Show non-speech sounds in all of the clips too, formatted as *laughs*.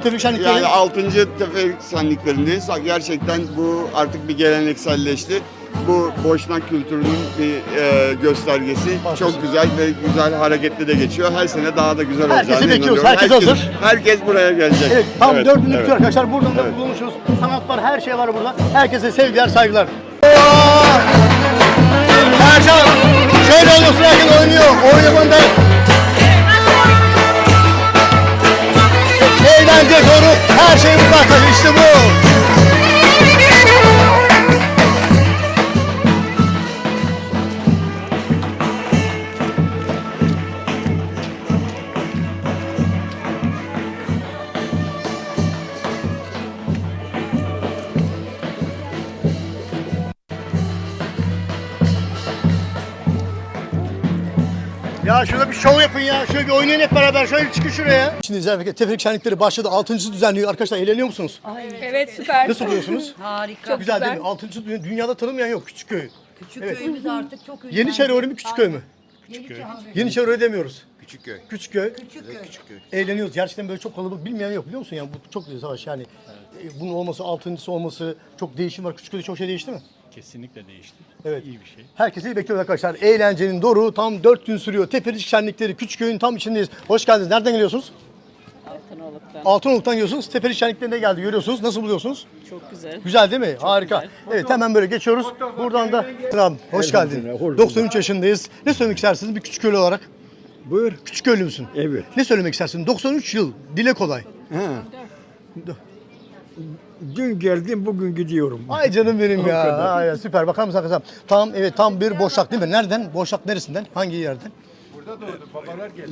Şenlikleri. Yani 6. teferrik şenliklerindeyiz. Gerçekten bu artık bir gelenekselleşti. Bu boşnak kültürünün bir e, göstergesi. Başlasın. Çok güzel ve güzel hareketli de geçiyor. Her sene daha da güzel Herkesi olacağını bekliyoruz. inanıyorum. Herkes hazır. Herkes buraya gelecek. Evet, tam Evet, dördüncü evet. arkadaşlar. Buradan da Evet. buluşuruz. Sanat var, her şey var burada. Herkese sevgiler, saygılar. Ercan, şöyle olmasın herkes oynuyor. Oynamında eğlence, doruk, her şey burada. İşte bu. Ya şurada bir şov yapın ya. Şöyle bir oynayın hep beraber. Şöyle çıkın şuraya. Şimdi Zerfek Tefrik Şenlikleri başladı. Altıncısı düzenliyor. Arkadaşlar eğleniyor musunuz? Evet süper. Nasıl buluyorsunuz? *laughs* Harika. Güzel değil mi? Altıncı dünya, dünyada tanınmayan yok. Küçükköy. Küçük köyümüz artık çok ünlü. Yeniçeri öyle mi Küçükköy mü? Küçükköy. Yeniçeri öyle demiyoruz. Küçükköy. Küçükköy. Küçükköy. Eğleniyoruz. Gerçekten böyle çok kalabalık bilmeyen yok biliyor musun? Yani bu çok güzel savaş yani. e, Bunun olması, altıncısı olması çok değişim var. Küçükköy'de çok şey değişti mi? Kesinlikle değişti. Evet. İyi bir şey. Herkesi bekliyoruz arkadaşlar. Eğlencenin doruğu tam 4 gün sürüyor. Teperik şenlikleri Küçükköy'ün tam içindeyiz. Hoş geldiniz. Nereden geliyorsunuz? Altınoluk'tan. Altınoluk'tan geliyorsunuz. Teperik şenliklerine geldi. Görüyorsunuz. Nasıl buluyorsunuz? Çok güzel. Güzel değil mi? Harika. güzel. Evet hemen böyle geçiyoruz. Buradan da Tamam, hoş geldin. 93 yaşındayız. Ne söylemek istersiniz bir küçük köylü olarak? Buyur. Küçük köylü müsün? Evet. Ne söylemek istersin? 93 yıl. Dile kolay. Ha. Dün geldim bugün gidiyorum. Ay canım benim ya. kadar. Ay, ya, süper. Bakar mısın arkadaşlar? Tam evet tam bir boşak değil mi? Nereden? Boşak neresinden? Hangi yerden?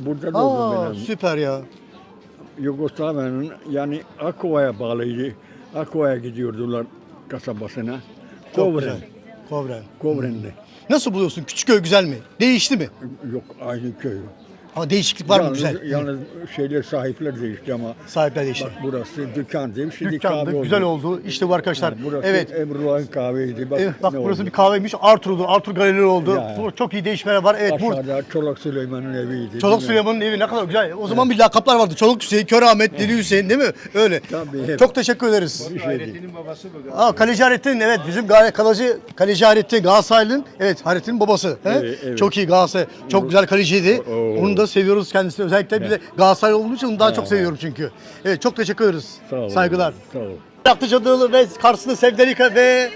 Burada doğdum Aa, ben. süper ya. Yugoslavya'nın yani Akova'ya bağlıydı. Akova'ya gidiyordular kasabasına. Çok Kovren. güzel. Kovren. Kovren'de. Nasıl buluyorsun? Küçükköy güzel mi? Değişti mi? Yok aynı köy. Ama değişiklik var mı yalnız, güzel? Yalnız şeyler sahipler değişti ama Sahipler değişti. bak burası dükkan değil. Şimdi Dükkan kahve oldu. güzel oldu. İşte bu arkadaşlar. Yani burası evet. Emrullah'ın kahveydi. Bak, Evet, bak ne burası oldu. bir kahveymiş. Arthur'du. Arthur Galeri oldu. Ya. Bu Çok iyi değişmeler var. Evet bu Aşağıda Çolak Süleyman'ın eviydi. Çolak mi? Süleyman'ın evi ne kadar güzel. O zaman bir lakaplar vardı. Çolak Hüseyin, Kör Ahmet, Deli Hüseyin değil mi? Öyle. Tabii, hep. Çok teşekkür ederiz. Bir şey değil. Aa, Kaleci Hayrettin evet bizim gayet kaleci Kaleci Hayrettin Galatasaraylı'nın evet Hayrettin'in babası. He? Evet, evet. Çok iyi Galatasaray. Çok güzel kaleciydi. Oo. Onu da seviyoruz kendisini. Özellikle bir de Galatasaray olduğu için onu daha çok seviyorum çünkü. Evet çok teşekkür ederiz. Sağ olun. Saygılar. Sağ ol. Yaklıcadığı ve karşısında Sevdelika ve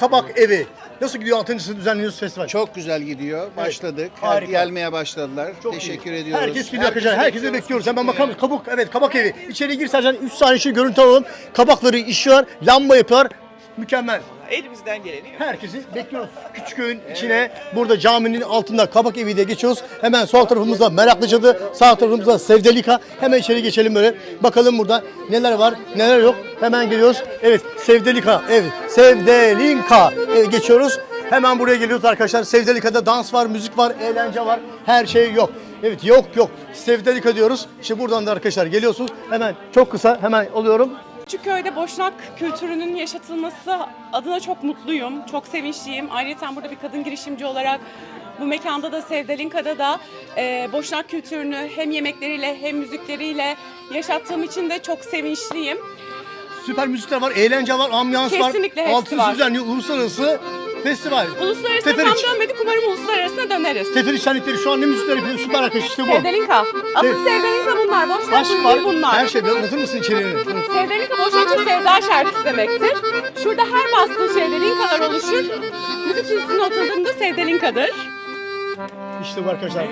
Kabak Evi. Nasıl gidiyor 6.sı düzenliyoruz festival? Çok güzel gidiyor. Başladık. Her Harika. gelmeye başladılar. Çok Teşekkür iyi. ediyoruz. Herkes geliyor arkadaşlar. Herkesi Herkesi bekliyoruz. Hemen bakalım. Kabuk evet kabak evi. İçeri gir Sercan 3 saniye şu görüntü alalım. Kabakları işiyor. Lamba yapıyorlar. Mükemmel. Elimizden geleni Herkesi bekliyoruz. Küçüköy'ün içine burada caminin altında kabak evi diye geçiyoruz. Hemen sol tarafımızda Meraklıcadı, sağ tarafımızda Sevdelika. Hemen içeri geçelim böyle. Bakalım burada neler var, neler yok. Hemen geliyoruz. Evet, Sevdelika. Evet, Sevdelinka. Evet, geçiyoruz. Hemen buraya geliyoruz arkadaşlar. Sevdelika'da dans var, müzik var, eğlence var. Her şey yok. Evet, yok yok. Sevdelika diyoruz. İşte buradan da arkadaşlar geliyorsunuz. Hemen çok kısa hemen alıyorum. Küçükköy'de boşnak kültürünün yaşatılması adına çok mutluyum, çok sevinçliyim. Ayrıca burada bir kadın girişimci olarak bu mekanda da Sevdalinka'da da e, boşnak kültürünü hem yemekleriyle hem müzikleriyle yaşattığım için de çok sevinçliyim. Süper müzikler var, eğlence var, ambiyans var. Kesinlikle hepsi Altın var. düzenliyor uluslararası festival. Uluslararası Teferiç. tam dönmedik, umarım uluslararasına döneriz. Teferi şenlikleri şu an ne müzikler yapıyor? Süper arkadaş işte bu. Sevdalinka. Asıl Sev- Sevdalinka bunlar, boşnak Aşk kültürü var, bunlar. her şey. Bir anlatır mısın içeriğini? Sevdalinka boşanca sevda şarkısı demektir. Şurada her bastığı şeyde linkalar oluşur. Müzik üstüne oturduğunda sevdalinka'dır. İşte bu arkadaşlar.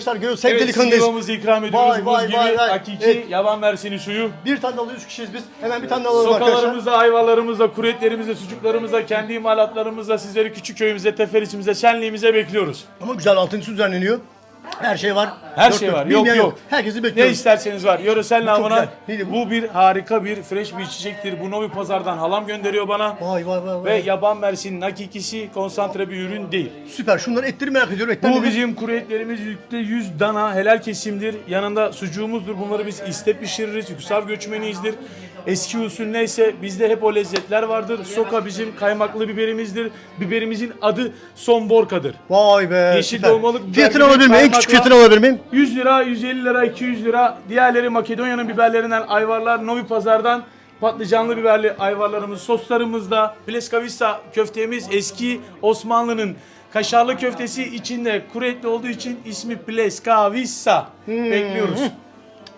Arkadaşlar görüyoruz Evet, Sevdelika'ndayız. suyumuzu ikram ediyoruz. Vay, vay, Buz gibi vay, vay. hakiki Evet. yaban mersini suyu. Bir tane alıyoruz kişiyiz biz. Hemen bir tane alalım arkadaşlar. Sokalarımızda, ayvalarımızda, kuretlerimizde, sucuklarımızda, kendi imalatlarımızda sizleri küçük köyümüze, teferiçimize, şenliğimize bekliyoruz. Ama güzel altıncısı düzenleniyor. Her şey var. Her şey var. Yok Bilmeyen yok. Herkesi Ne bekliyoruz. isterseniz var. Yöresel namına güzel. Bu? bir harika bir fresh bir içecektir. Bu Novi Pazar'dan halam gönderiyor bana. Vay vay vay. Ve yaban mersinin hakikisi konsantre bir ürün değil. Süper. Şunların etleri merak ediyorum. Etler Bu bizim kuru etlerimiz yüzde yüz dana helal kesimdir. Yanında sucuğumuzdur. Bunları biz istep pişiririz. Yüksav göçmeniyizdir. Eski usul neyse bizde hep o lezzetler vardır. Soka bizim kaymaklı biberimizdir. Biberimizin adı somborkadır. Vay be. Yeşil süper. dolmalık biber Fiyatını alabilir miyim? En küçük fiyatını alabilir miyim? 100 lira, 150 lira, 200 lira. Diğerleri Makedonya'nın biberlerinden ayvarlar. Novi Pazar'dan patlıcanlı biberli ayvarlarımız, soslarımızda. Pleskavissa köftemiz eski Osmanlı'nın kaşarlı köftesi içinde kuru etli olduğu için ismi Pleskavissa. Bekliyoruz.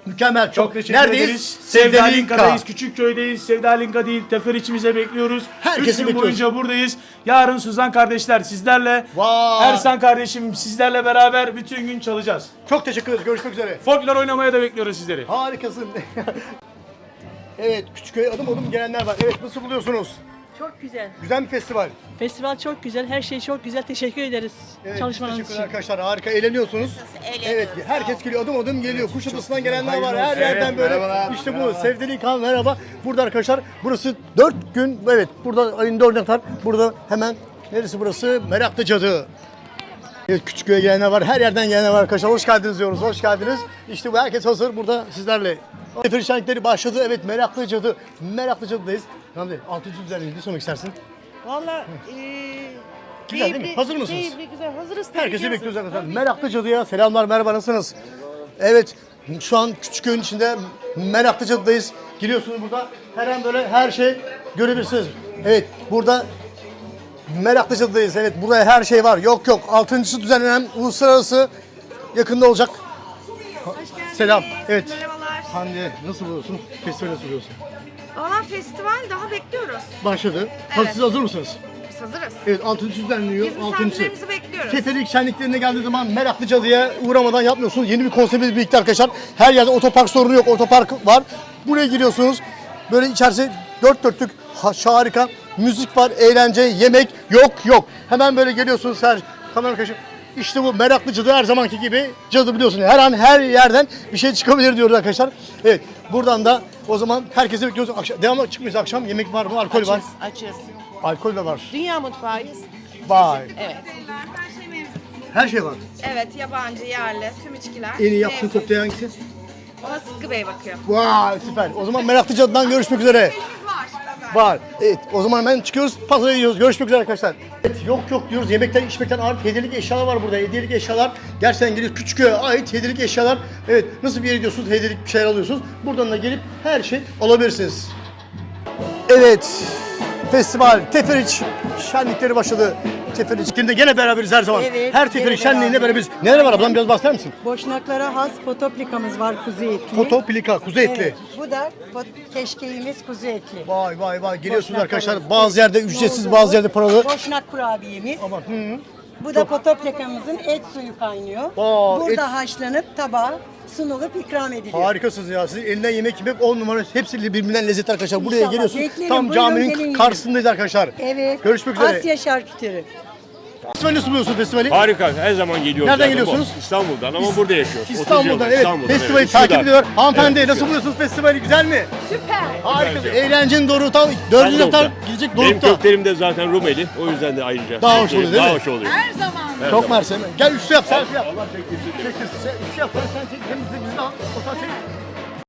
Mükemmel. Çok teşekkür Neredeyiz? ederiz. Sevdalinka. Sevdalinka'dayız. Küçük köydeyiz. Sevdalinka değil. Tefer içimize bekliyoruz. Herkesi Üç gün bekliyoruz. boyunca buradayız. Yarın Suzan kardeşler sizlerle. Vay. Ersan kardeşim sizlerle beraber bütün gün çalacağız. Çok teşekkür ederiz. Görüşmek üzere. Folklor oynamaya da bekliyoruz sizleri. Harikasın. *laughs* evet, Küçükköy adım adım gelenler var. Evet, nasıl buluyorsunuz? Çok güzel. Güzel bir festival. Festival çok güzel. Her şey çok güzel. Teşekkür ederiz Evet, çalışmanız teşekkürler için. arkadaşlar. Harika eğleniyorsunuz. Evet, herkes geliyor. Adım adım geliyor. Kuşadası'ndan gelenler var. Her yerden böyle. işte bu. Sevgili İlkan merhaba. Burada arkadaşlar burası 4 gün. Evet, burada ayın 4'üne kadar. Burada hemen neresi burası? Meraklı Cadı. Evet, Küçükköy'e gelenler var. Her yerden gelenler var arkadaşlar. Hoş geldiniz diyoruz. Hoş geldiniz. İşte bu herkes hazır burada sizlerle. Efendim şenlikleri başladı. Evet, Meraklı Cadı. Meraklı Cadı'dayız. Hamdi, 600 üzerinde ne söylemek istersin? Valla eee Güzel değil mi? Hazır mısınız? Keyifli, güzel. Hazırız. tabii Herkesi ki bekliyoruz hazırız. arkadaşlar. Meraklı Cadı'ya selamlar, merhaba nasılsınız? Evet, şu an Küçükköy'ün içinde Meraklı Cadı'dayız. Giriyorsunuz burada her an böyle her şey görebilirsiniz. Evet, burada Meraklı Cadı'dayız. Evet, burada her şey var. Yok yok, altıncısı düzenlenen uluslararası yakında olacak. Selam. Evet. Hande nasıl buluyorsun? Festivali nasıl buluyorsun? Valla festival daha bekliyoruz. Başladı. Evet. Siz hazır mısınız? Biz hazırız. Evet, altıncısı düzenleniyor. Biz Altıncısı. misafirlerimizi bekliyoruz. Teferik şenliklerine geldiği zaman meraklı cadıya uğramadan yapmıyorsunuz. Yeni bir konseptle birlikte arkadaşlar. Her yerde otopark sorunu yok. Otopark var. Buraya giriyorsunuz. Böyle içerisi dört dörtlük ha- harika. Müzik var, eğlence, yemek yok yok. Hemen böyle geliyorsunuz her kamera arkadaşım. İşte bu meraklı cadı her zamanki gibi cadı biliyorsunuz. Her an her yerden bir şey çıkabilir diyoruz arkadaşlar. Evet buradan da o zaman herkesi bekliyoruz. Akşam, devamlı çıkmıyoruz akşam. Yemek var mı? Alkol var. Açız. Alkol de var. Dünya mutfağıyız. Vay. Evet. Her şey var. Evet, yabancı, yerli, tüm içkiler. En iyi yaptığın Mevcut. kokteyl hangisi? Ona Sıtkı Bey bakıyor. Vay süper. O zaman Meraklı Cadı'dan görüşmek üzere. Var. Evet o zaman hemen çıkıyoruz. Pazara gidiyoruz. Görüşmek üzere arkadaşlar. Evet yok yok diyoruz. Yemekten içmekten ağır hediyelik eşyalar var burada. Hediyelik eşyalar gerçekten geliyor. Küçükköy'e ait hediyelik eşyalar. Evet nasıl bir yere gidiyorsunuz? Hediyelik bir şeyler alıyorsunuz. Buradan da gelip her şey alabilirsiniz. Evet. Festival Teferiç şenlikleri başladı. Teferiç. Şimdi gene beraberiz her zaman. Evet, her Teferiç gene şenliğinde beraberiz. Neler var ablam biraz bahseder misin? Boşnaklara has potoplikamız var kuzu etli. Foto, plika, kuzu etli. Evet, bu da pot- keşkeğimiz kuzu etli. Vay vay vay geliyorsunuz Boşnak arkadaşlar. arası. Bazı yerde ücretsiz bazı yerde paralı. Boşnak kurabiyemiz. Ama hı. Bu da potoplikamızın et suyu kaynıyor. Aa, Burada et- haşlanıp tabağa sunulup ikram ediliyor. Harikasınız ya. Sizin elinden yemek yemek on numara. Hepsi birbirinden lezzetli arkadaşlar. Buraya İnşallah. geliyorsunuz. Beklerim, Tam buyurun, caminin yiyin. karşısındayız arkadaşlar. Evet. Görüşmek üzere. Asya şarküteri. Festivali nasıl buluyorsun festivali? Harika. Her zaman geliyoruz. Nereden zaten geliyorsunuz? bu. İstanbul'dan ama burada yaşıyoruz. 30 İstanbul'dan yıldır evet. İstanbul'dan, festivali evet. takip ediyor. Hanımefendi Evet, nasıl Üsküdar. buluyorsunuz festivali? Güzel mi? Süper. Harika. Bence. Eğlencenin doğru tam dördüncü Ben hafta Doruk'ta. gidecek Benim köklerim de zaten Rumeli. O yüzden de ayrıca. Daha hoş oluyor, değil Daha mi? hoş oluyor. Her zaman. Çok mersi. Gel üstü yap, selfie yap. Allah çekilsin. Çekilsin. Sen üstü yap. Sen, sen çek. Temizle bizi de al. Fotoğraf çek.